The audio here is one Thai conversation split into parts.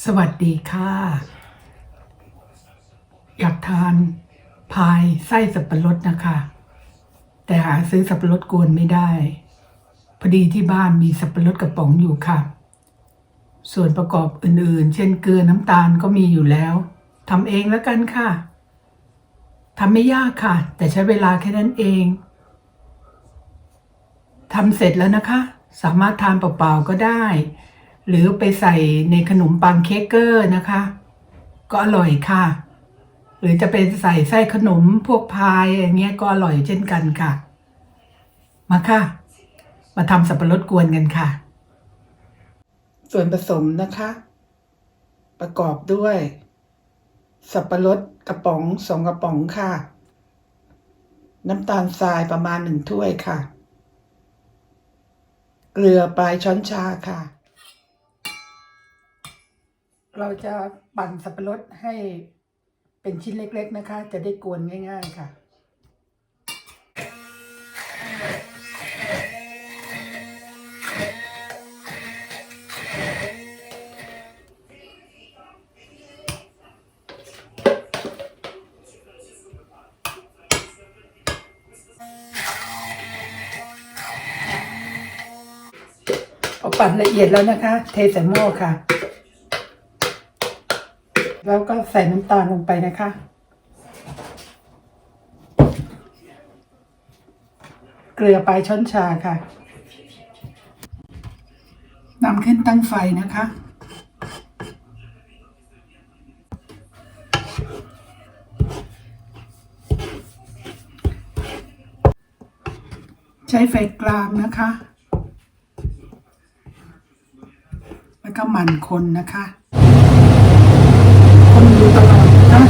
สวัสดีค่ะ อยากทานพายไส้สับปะรดนะคะ แต่หาซื้อสับปะรดกวนไม่ได้ พอดีที่บ้านมีสับปะรดกระป๋องอยู่ค่ะ ส่วนประกอบอื่นๆ เช่นเกลือน้ำตาลก็มีอยู่แล้วทำเองแล้วกันค่ะทำไม่ยากค่ะ แต่ใช้เวลาแค่นั้นเองทำเสร็จแล้วนะคะ สามารถทานเปล่าๆก็ได้ หรือไปใส่ในขนมปังเค้กเกอร์นะคะ ก็อร่อยค่ะ หรือจะไปใส่ไส้ขนมพวกพายอย่างเงี้ยก็อร่อยเช่นกันค่ะ มาค่ะ มาทำสับปะรดกวนกันค่ะ ส่วนผสมนะคะ ประกอบด้วย สับปะรดกระป๋องสองกระป๋องค่ะ น้ำตาลทรายประมาณหนึ่งถ้วยค่ะ เกลือปลายช้อนชาค่ะ เราจะปั่นสับปะรดให้เป็นชิ้นเล็ก ๆนะคะ จะได้กวนง่าย ๆค่ะ พอปั่นละเอียดแล้วนะคะ เทใส่หม้อค่ะ แล้วก็ใส่น้ำตาลลงไปนะคะ เกลือปลายช้อนชาค่ะนำขึ้นตั้งไฟนะคะ ใช้ไฟกลางนะคะ แล้วก็หมั่นคนนะคะ คนอยู่ตลอดนะ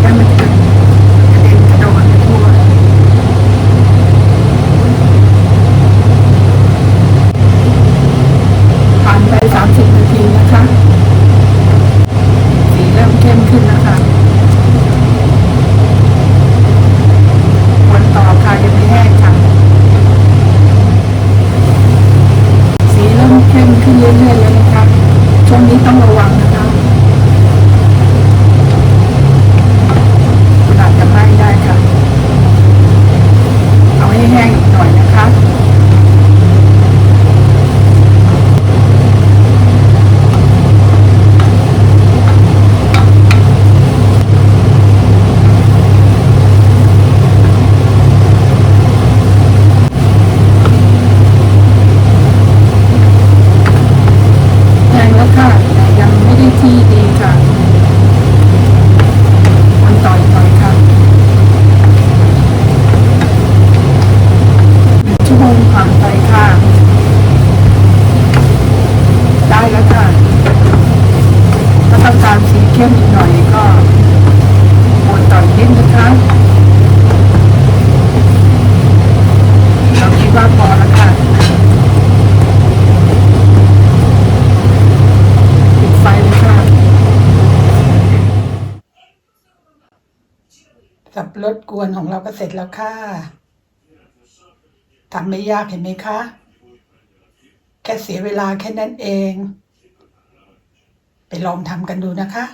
แล้วมันจะกระเด็นกระดอนไปทั่วผ่านไปสามสิบนาทีนะคะ สีเริ่มเข้มขึ้นแล้วค่ะวนต่อค่ะยังไม่แห้งค่ะ สีเริ่มเข้มขึ้นเรื่อยๆแล้วนะคะช่วงนี้ ต้องระวังนะคะคุณอาจจะไหม้ได้ค่ะ เอาให้แห้งอีกหน่อยนะคะ แห้งแล้วค่ะแต่ยังไม่ได้ที่ดีค่ะมันต่อยต่อยค่ะหนึ่งังไปค่ะ ได้แล้วค่ะ ถ้าต้องการสีเข้มอีกหน่อยก็วนต่อยนิดนะคะเราคิดว่าพอแล้วค่ะปิดไฟเลยค่ะสับรดกวนของเราก็เสร็จแล้วค่ะ ทำไม่ยากเห็นไหมคะ แค่เสียเวลาแค่นั้นเอง ไปลองทำกันดูนะคะ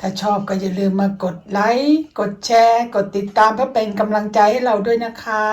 ถ้าชอบก็อย่าลืมมากดไลค์ กดแชร์ กดติดตามเพื่อเป็นกำลังใจให้เราด้วยนะคะ